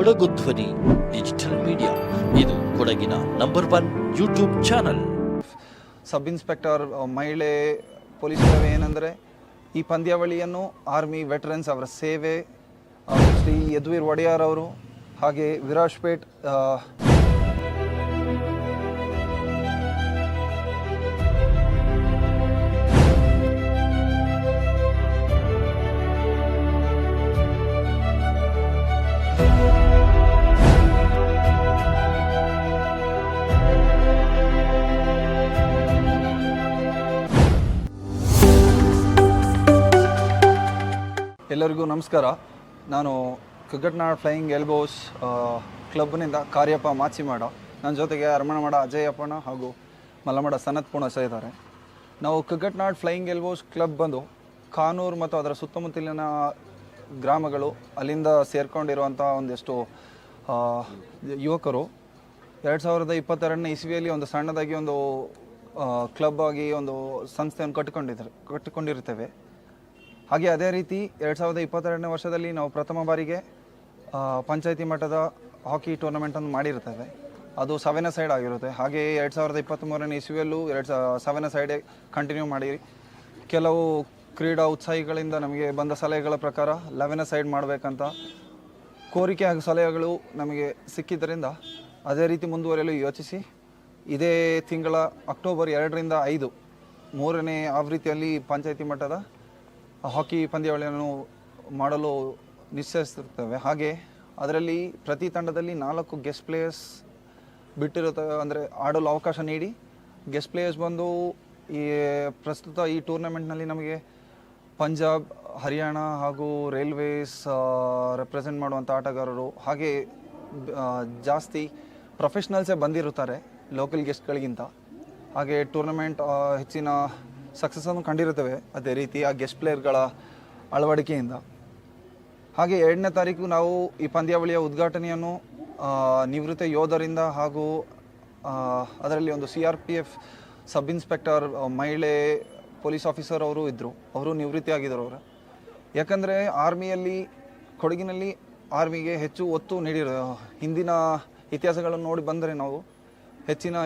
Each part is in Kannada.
ಕೊಡಗು ಧ್ವನಿ ಡಿಜಿಟಲ್ ಮೀಡಿಯಾ ಇದು ಕೊಡಗಿನ number one YouTube channel sub inspector ಮಹಿಳೆ ಪೊಲೀಸ್ ಸೇವೆ ಏನಂದರೆ ಈ ಪಂದ್ಯಾವಳಿಯನ್ನು ಆರ್ಮಿ ವೆಟರನ್ಸ್ ಅವರ ಸೇವೆ ಶ್ರೀ ಯದುವೀರ್ ಒಡೆಯರ್ ಅವರು ಹಾಗೆ ವಿರಾಜ್ಪೇಟ್ ಆ, ಎಲ್ಲರಿಗೂ ನಮಸ್ಕಾರ. ನಾನು ಕಗ್ಗಟ್ನಾಡ್ ಫ್ಲೈಯಿಂಗ್ ಎಲ್ಬೋಸ್ ಕ್ಲಬ್ನಿಂದ ಕಾರ್ಯಪ್ಪ ಮಾಚಿಮಾಡ. ನನ್ನ ಜೊತೆಗೆ ಅರಮಣಮಾಡ ಅಜಯಪ್ಪಣ ಹಾಗೂ ಮಲ್ಲಮಡ ಸನತ್ ಪುಣಸ ಇದ್ದಾರೆ. ನಾವು ಕಗ್ಗಟ್ನಾಡ್ ಫ್ಲೈಯಿಂಗ್ ಎಲ್ಬೋಸ್ ಕ್ಲಬ್ ಬಂದು ಕಾನೂರು ಮತ್ತು ಅದರ ಸುತ್ತಮುತ್ತಲಿನ ಗ್ರಾಮಗಳು ಅಲ್ಲಿಂದ ಸೇರ್ಕೊಂಡಿರುವಂಥ ಒಂದಿಷ್ಟು ಯುವಕರು. ಎರಡು ಸಾವಿರದ ಇಪ್ಪತ್ತೆರಡನೇ ಇಸ್ವಿಯಲ್ಲಿ ಒಂದು ಸಣ್ಣದಾಗಿ ಒಂದು ಕ್ಲಬ್ ಆಗಿ ಒಂದು ಸಂಸ್ಥೆಯನ್ನು ಕಟ್ಟಿಕೊಂಡಿದ್ದಾರೆ ಕಟ್ಟಿಕೊಂಡಿರ್ತೇವೆ ಹಾಗೆ ಅದೇ ರೀತಿ ಎರಡು ಸಾವಿರದ ಇಪ್ಪತ್ತೆರಡನೇ ವರ್ಷದಲ್ಲಿ ನಾವು ಪ್ರಥಮ ಬಾರಿಗೆ ಪಂಚಾಯಿತಿ ಮಟ್ಟದ ಹಾಕಿ ಟೂರ್ನಮೆಂಟನ್ನು ಮಾಡಿರ್ತೇವೆ. ಅದು ಸವೆನ ಸೈಡ್ ಆಗಿರುತ್ತೆ. ಹಾಗೆ ಎರಡು ಸಾವಿರದ ಇಪ್ಪತ್ತ್ಮೂರನೇ ಇಸ್ವಿಯಲ್ಲೂ ಎರಡು ಸವೆನ ಸೈಡೇ ಕಂಟಿನ್ಯೂ ಮಾಡಿ ಕೆಲವು ಕ್ರೀಡಾ ಉತ್ಸಾಹಿಗಳಿಂದ ನಮಗೆ ಬಂದ ಸಲಹೆಗಳ ಪ್ರಕಾರ ಲೆವೆನ ಸೈಡ್ ಮಾಡಬೇಕಂತ ಕೋರಿಕೆ ಹಾಗೂ ಸಲಹೆಗಳು ನಮಗೆ ಸಿಕ್ಕಿದ್ದರಿಂದ ಅದೇ ರೀತಿ ಮುಂದುವರಿಯಲು ಯೋಚಿಸಿ, ಇದೇ ತಿಂಗಳ ಅಕ್ಟೋಬರ್ ಎರಡರಿಂದ ಐದು ಮೂರನೇ ಆವೃತ್ತಿಯಲ್ಲಿ ಪಂಚಾಯಿತಿ ಮಟ್ಟದ ಹಾಕಿ ಪಂದ್ಯಾವಳಿಯನ್ನು ಮಾಡಲು ನಿಶ್ಚಯಿಸಿರ್ತೇವೆ ಹಾಗೆ ಅದರಲ್ಲಿ ಪ್ರತಿ ತಂಡದಲ್ಲಿ ನಾಲ್ಕು ಗೆಸ್ಟ್ ಪ್ಲೇಯರ್ಸ್ ಬಿಟ್ಟಿರುತ್ತವೆ ಅಂದರೆ ಆಡಲು ಅವಕಾಶ ನೀಡಿ ಗೆಸ್ಟ್ ಪ್ಲೇಯರ್ಸ್ ಬಂದು ಈ ಪ್ರಸ್ತುತ ಈ ಟೂರ್ನಮೆಂಟ್ನಲ್ಲಿ ನಮಗೆ ಪಂಜಾಬ್, ಹರಿಯಾಣ ಹಾಗೂ ರೈಲ್ವೇಸ್ ರೆಪ್ರೆಸೆಂಟ್ ಮಾಡುವಂಥ ಆಟಗಾರರು ಹಾಗೆ ಜಾಸ್ತಿ ಪ್ರೊಫೆಷ್ನಲ್ಸೇ ಬಂದಿರುತ್ತಾರೆ ಲೋಕಲ್ ಗೆಸ್ಟ್ಗಳಿಗಿಂತ ಹಾಗೆ ಟೂರ್ನಮೆಂಟ್ ಹೆಚ್ಚಿನ ಸಕ್ಸಸ್ಸನ್ನು ಕಂಡಿರುತ್ತವೆ. ಅದೇ ರೀತಿ ಆ ಗೆಸ್ಟ್ ಪ್ಲೇಯರ್ಗಳ ಅಳವಡಿಕೆಯಿಂದ. ಹಾಗೆ ಎರಡನೇ ತಾರೀಕು ನಾವು ಈ ಪಂದ್ಯಾವಳಿಯ ಉದ್ಘಾಟನೆಯನ್ನು ನಿವೃತ್ತ ಯೋಧರಿಂದ ಹಾಗೂ ಅದರಲ್ಲಿ ಒಂದು C R P F sub inspector ಮಹಿಳೆ ಪೊಲೀಸ್ ಆಫೀಸರ್ ಅವರು ಇದ್ದರು ಅವರು ನಿವೃತ್ತಿ ಅವರು. ಯಾಕಂದರೆ ಆರ್ಮಿಯಲ್ಲಿ ಕೊಡಗಿನಲ್ಲಿ ಆರ್ಮಿಗೆ ಹೆಚ್ಚು ಒತ್ತು ನೀಡಿರೋ, ಹಿಂದಿನ ಇತಿಹಾಸಗಳನ್ನು ನೋಡಿ ಬಂದರೆ ನಾವು ಹೆಚ್ಚಿನ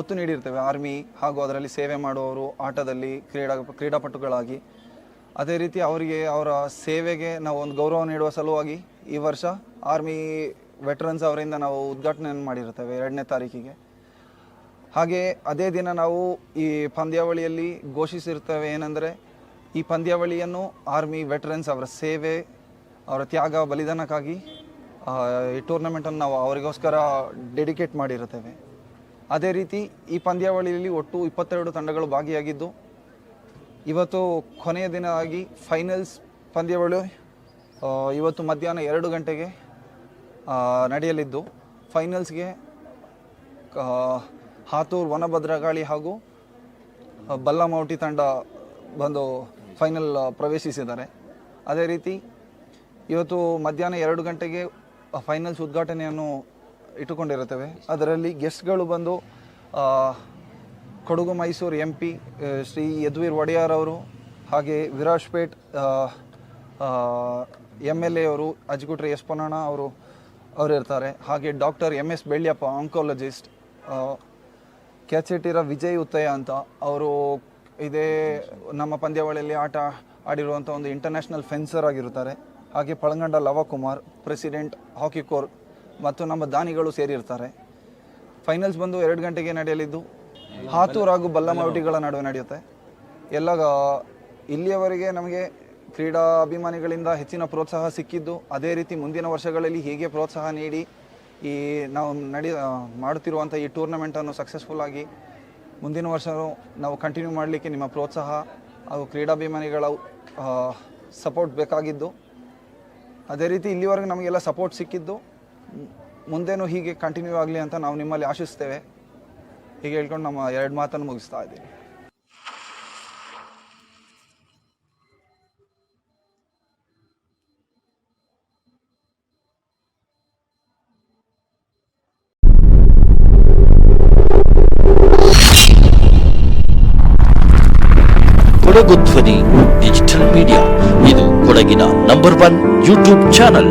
ಒತ್ತು ನೀಡಿರ್ತೇವೆ. ಆರ್ಮಿ ಹಾಗೂ ಅದರಲ್ಲಿ ಸೇವೆ ಮಾಡುವವರು ಆಟದಲ್ಲಿ ಕ್ರೀಡಾ, ಕ್ರೀಡಾಪಟುಗಳಾಗಿ. ಅದೇ ರೀತಿ ಅವರಿಗೆ ಅವರ ಸೇವೆಗೆ ನಾವು ಒಂದು ಗೌರವ ನೀಡುವ ಸಲುವಾಗಿ ಈ ವರ್ಷ ಆರ್ಮಿ ವೆಟರನ್ಸ್ ಅವರಿಂದ ನಾವು ಉದ್ಘಾಟನೆಯನ್ನು ಮಾಡಿರ್ತೇವೆ ಎರಡನೇ ತಾರೀಕಿಗೆ. ಹಾಗೆ ಅದೇ ದಿನ ನಾವು ಈ ಪಂದ್ಯಾವಳಿಯಲ್ಲಿ ಘೋಷಿಸಿರ್ತೇವೆ ಏನೆಂದರೆ ಈ ಪಂದ್ಯಾವಳಿಯನ್ನು ಆರ್ಮಿ ವೆಟರನ್ಸ್ ಅವರ ಸೇವೆ, ಅವರ ತ್ಯಾಗ, ಬಲಿದಾನಕ್ಕಾಗಿ ಈ ಟೂರ್ನಮೆಂಟನ್ನು ನಾವು ಅವರಿಗೋಸ್ಕರ ಡೆಡಿಕೇಟ್ ಮಾಡಿರುತ್ತೇವೆ ಅದೇ ರೀತಿ ಈ ಪಂದ್ಯಾವಳಿಯಲ್ಲಿ ಒಟ್ಟು ಇಪ್ಪತ್ತೆರಡು ತಂಡಗಳು ಭಾಗಿಯಾಗಿದ್ದು, ಇವತ್ತು ಕೊನೆಯ ದಿನ ಆಗಿ ಫೈನಲ್ಸ್ ಪಂದ್ಯಾವಳಿ ಇವತ್ತು ಮಧ್ಯಾಹ್ನ ಎರಡು ಗಂಟೆಗೆ ನಡೆಯಲಿದ್ದು. ಫೈನಲ್ಸ್ಗೆ ಹಾತೂರ್, ವನಭದ್ರಗಾಳಿ ಹಾಗೂ ಬಲ್ಲಮೌಟಿ ತಂಡ ಬಂದು ಫೈನಲ್ ಪ್ರವೇಶಿಸಿದ್ದಾರೆ. ಅದೇ ರೀತಿ, ಇವತ್ತು ಮಧ್ಯಾಹ್ನ ಎರಡು ಗಂಟೆಗೆ ಫೈನಲ್ಸ್ ಉದ್ಘಾಟನೆಯನ್ನು ಇಟ್ಟುಕೊಂಡಿರುತ್ತೇವೆ. ಅದರಲ್ಲಿ ಗೆಸ್ಟ್ಗಳು ಬಂದು ಕೊಡಗು ಮೈಸೂರು ಎಂ ಪಿ ಶ್ರೀ ಯದುವೀರ್ ಒಡೆಯರ್ ಅವರು ಹಾಗೆ ವಿರಾಜ್ಪೇಟ್ ಎಂ ಎಲ್ ಎ ಅವರು ಅಜ್ಗುಟ್ರೆ ಎಸ್ ಪೊನ್ನಣ್ಣ ಅವರು ಅವರು ಇರ್ತಾರೆ ಹಾಗೆ doctor M S Belliappa oncologist Kachettira Vijay Uttaya ಅಂತ ಅವರು ಇದೇ ನಮ್ಮ ಪಂದ್ಯಾವಳಿಯಲ್ಲಿ ಆಟ ಆಡಿರುವಂಥ ಒಂದು ಇಂಟರ್ನ್ಯಾಷನಲ್ ಫೆನ್ಸರ್ ಆಗಿರುತ್ತಾರೆ. ಹಾಗೆ ಪಳಂಗಂಡ ಲವಕುಮಾರ್ ಪ್ರೆಸಿಡೆಂಟ್ ಹಾಕಿ ಕೋರ್ ಮತ್ತು ನಮ್ಮ ದಾನಿಗಳು ಸೇರಿರ್ತಾರೆ. ಫೈನಲ್ಸ್ ಬಂದು ಎರಡು ಗಂಟೆಗೆ ನಡೆಯಲಿದ್ದು, ಹಾತೂರು ಹಾಗೂ ಬಲ್ಲಮೌಟಿಗಳ ನಡುವೆ ನಡೆಯುತ್ತೆ. ಎಲ್ಲ ಇಲ್ಲಿಯವರೆಗೆ ನಮಗೆ ಕ್ರೀಡಾ ಅಭಿಮಾನಿಗಳಿಂದ ಹೆಚ್ಚಿನ ಪ್ರೋತ್ಸಾಹ ಸಿಕ್ಕಿದ್ದು, ಅದೇ ರೀತಿ ಮುಂದಿನ ವರ್ಷಗಳಲ್ಲಿ ಹೀಗೆ ಪ್ರೋತ್ಸಾಹ ನೀಡಿ, ಈ, ನಾವು ನಡಿ ಮಾಡುತ್ತಿರುವಂಥ ಈ ಟೂರ್ನಮೆಂಟನ್ನು ಸಕ್ಸಸ್ಫುಲ್ ಆಗಿ ಮುಂದಿನ ವರ್ಷ ನಾವು ಕಂಟಿನ್ಯೂ ಮಾಡಲಿಕ್ಕೆ ನಿಮ್ಮ ಪ್ರೋತ್ಸಾಹ ಹಾಗೂ ಕ್ರೀಡಾಭಿಮಾನಿಗಳ ಸಪೋರ್ಟ್ ಬೇಕಾಗಿದ್ದು. ಅದೇ ರೀತಿ ಇಲ್ಲಿವರೆಗೆ ನಮಗೆಲ್ಲ ಸಪೋರ್ಟ್ ಸಿಕ್ಕಿದ್ದು ಮುಂದೇನೂ ಹೀಗೆ ಕಂಟಿನ್ಯೂ ಆಗಲಿ ಅಂತ ನಾವು ನಿಮ್ಮಲ್ಲಿ ಆಶಿಸ್ತೇವೆ. ಹೀಗೆ ಹೇಳ್ಕೊಂಡು ನಮ್ಮ ಎರಡು ಮಾತನ್ನು ಮುಗಿಸ್ತಾ ಇದ್ದೀವಿ. ಕೊಡಗು ಧ್ವನಿ ಡಿಜಿಟಲ್ ಮೀಡಿಯಾ. ಇದು ಕೊಡಗಿನ ನಂಬರ್ ಒನ್ ಯೂಟ್ಯೂಬ್ ಚಾನಲ್